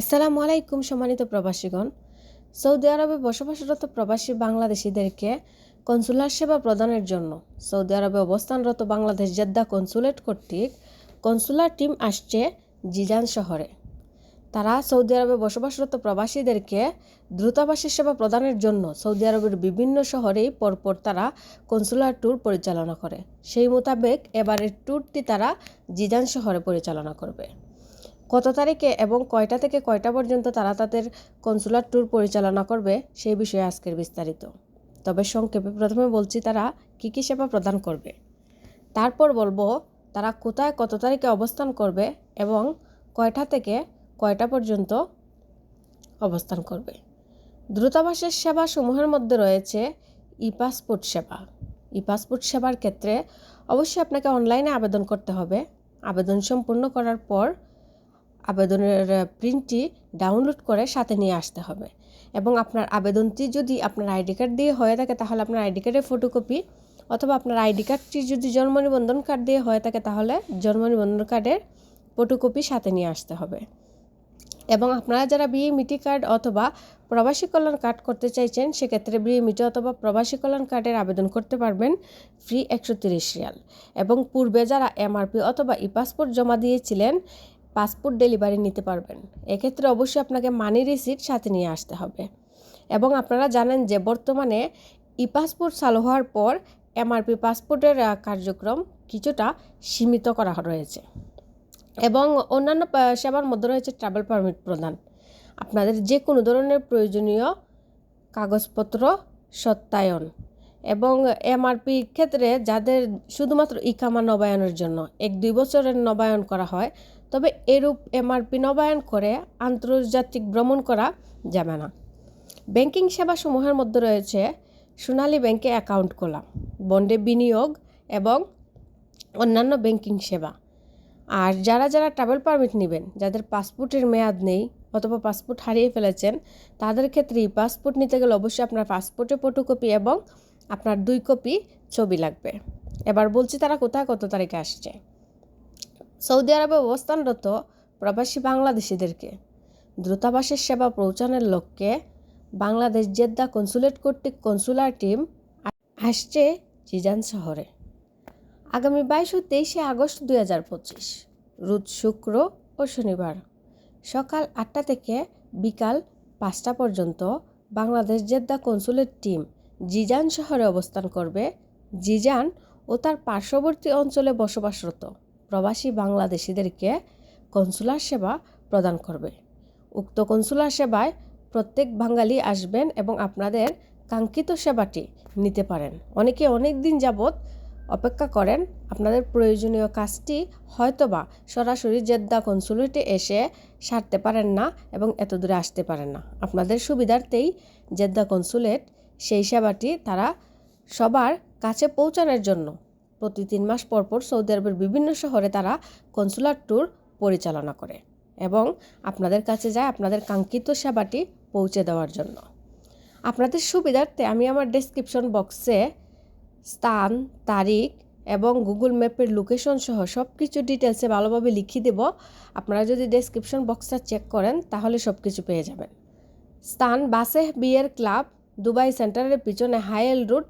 আসসালামু আলাইকুম সম্মানিত প্রবাসীগণ। সৌদি আরবে বসবাসরত প্রবাসী বাংলাদেশিদেরকে কনসুলার সেবা প্রদানের জন্য সৌদি আরবে অবস্থানরত বাংলাদেশ জেদ্দা কনসুলেট কর্তৃক কনসুলার টিম আসছে জিজান শহরে। তারা সৌদি আরবে বসবাসরত প্রবাসীদেরকে দ্রুতাবাসের সেবা প্রদানের জন্য সৌদি আরবের বিভিন্ন শহরেই পরপর তারা কনসুলার ট্যুর পরিচালনা করে। সেই মোতাবেক এবারের ট্যুরটি তারা জিজান শহরে পরিচালনা করবে। কত তারিখে এবং কয়টা থেকে কয়টা পর্যন্ত তারা তাদের কনসুলার ট্যুর পরিচালনা করবে, সেই বিষয়ে আজকের বিস্তারিত। তবে সংক্ষেপে প্রথমে বলছি তারা কী কী সেবা প্রদান করবে। তারপর বলব তারা কোথায় কত তারিখে অবস্থান করবে এবং কয়টা থেকে কয়টা পর্যন্ত অবস্থান করবে। দ্রুতাবাসের সেবা সমূহের মধ্যে রয়েছে ই পাসপোর্ট সেবা। ই পাসপোর্ট সেবার ক্ষেত্রে অবশ্যই আপনাকে অনলাইনে আবেদন করতে হবে। আবেদন সম্পূর্ণ করার পর আবেদনের প্রিন্টটি ডাউনলোড করে সাথে নিয়ে আসতে হবে। এবং আপনার আবেদনটি যদি আপনার আইডি কার্ড দিয়ে হয়ে থাকে, তাহলে আপনার আইডি কার্ডের ফটোকপি অথবা আপনার আইডি কার্ডটি যদি জন্ম নিবন্ধন কার্ড দিয়ে হয়ে থাকে, তাহলে জন্ম নিবন্ধন কার্ডের ফটোকপি সাথে নিয়ে আসতে হবে। এবং আপনারা যারা বিএমিটি কার্ড অথবা প্রবাসী কল্যাণ কার্ড করতে চাইছেন, সেক্ষেত্রে বিএমিটি অথবা প্রবাসী কল্যাণ কার্ডের আবেদন করতে পারবেন ফ্রি একশো তিরিশ রিয়াল। এবং পূর্বে যারা এমআরপি অথবা ই পাসপোর্ট জমা দিয়েছিলেন পাসপোর্ট ডেলিভারি নিতে পারবেন। এক্ষেত্রে অবশ্যই আপনাকে মানি রিসিট সাথে নিয়ে আসতে হবে। এবং আপনারা জানেন যে বর্তমানে ই পাসপোর্ট চালু হওয়ার পর এমআরপি পাসপোর্টের কার্যক্রম কিছুটা সীমিত করা রয়েছে। এবং অন্যান্য সেবার মধ্যে রয়েছে ট্রাভেল পারমিট প্রদান। আপনাদের যে কোনো ধরনের প্রয়োজনীয় কাগজপত্র, সত্যায়ন এবং এমআরপি ক্ষেত্রে যাদের শুধুমাত্র ইকামা নবায়নের জন্য, এক দুই বছরের নবায়ন করা হয় তবে এরূপ এমআরপি নবায়ন করে আন্তর্জাতিক ভ্রমণ করা যাবে না। ব্যাংকিং সেবাসমূহের মধ্যে রয়েছে সোনালী ব্যাংকে অ্যাকাউন্ট খোলা, বন্ডে বিনিয়োগ এবং অন্যান্য ব্যাংকিং সেবা। আর যারা যারা ট্রাভেল পারমিট নেবেন, যাদের পাসপোর্টের মেয়াদ নেই অথবা পাসপোর্ট হারিয়ে ফেলেছেন, তাদের ক্ষেত্রে পাসপোর্ট নিতে গেলে অবশ্যই আপনার পাসপোর্টের ফটোকপি এবং আপনার দুই কপি ছবি লাগবে। এবার বলছি তারা কোথায়, কত তারিখে আসছে? সৌদি আরবে অবস্থানরত প্রবাসী বাংলাদেশিদেরকে দ্রুতাবাসের সেবা পৌঁছানোর লক্ষ্যে বাংলাদেশ জেদ্দা কনসুলেট কর্তৃক কনসুলার টিম আসছে জিজান শহরে। আগামী বাইশ ও তেইশে আগস্ট দুই হাজার পঁচিশ, রোজ শুক্র ও শনিবার সকাল আটটা থেকে বিকাল পাঁচটা পর্যন্ত Bangladesh Jeddah consulate team Jizan শহরে অবস্থান করবে। জিজান ও তার পার্শ্ববর্তী অঞ্চলে বসবাসরত। প্রবাসী বাংলাদেশিদেরকে কনসুলার সেবা প্রদান করবে। উক্ত কনসুলার সেবায় প্রত্যেক বাঙালি আসবেন এবং আপনাদের কাঙ্ক্ষিত সেবাটি নিতে পারেন। অনেকে অনেক দিন যাবৎ অপেক্ষা করেন, আপনাদের প্রয়োজনীয় কাজটি হয়তোবা সরাসরি জেদ্দা কনসুলেটে এসে সারতে পারেন না এবং এত দূরে আসতে পারেন না। আপনাদের সুবিধার্থেই জেদ্দা কনসুলেট সেই সেবাটি তারা সবার কাছে পৌঁছানোর জন্য প্রতি তিন মাস পর পর সৌদি আরবের বিভিন্ন শহরে তারা কনসুলার ট্যুর পরিচালনা করে এবং আপনাদের কাছে যায় আপনাদের কাঙ্ক্ষিত সেবাটি পৌঁছে দেওয়ার জন্য। আপনাদের সুবিধার্থে আমি আমার ডেসক্রিপশন বক্সে স্থান, তারিখ এবং গুগল ম্যাপের লোকেশন সহ সব কিছু ডিটেলসে ভালোভাবে লিখিয়ে দেব। আপনারা যদি ডেসক্রিপশন বক্সটা চেক করেন তাহলে সব কিছু পেয়ে যাবেন। স্থান, বাসে, বিয়ের ক্লাব দুবাই সেন্টারের পিছনে হাইল রোড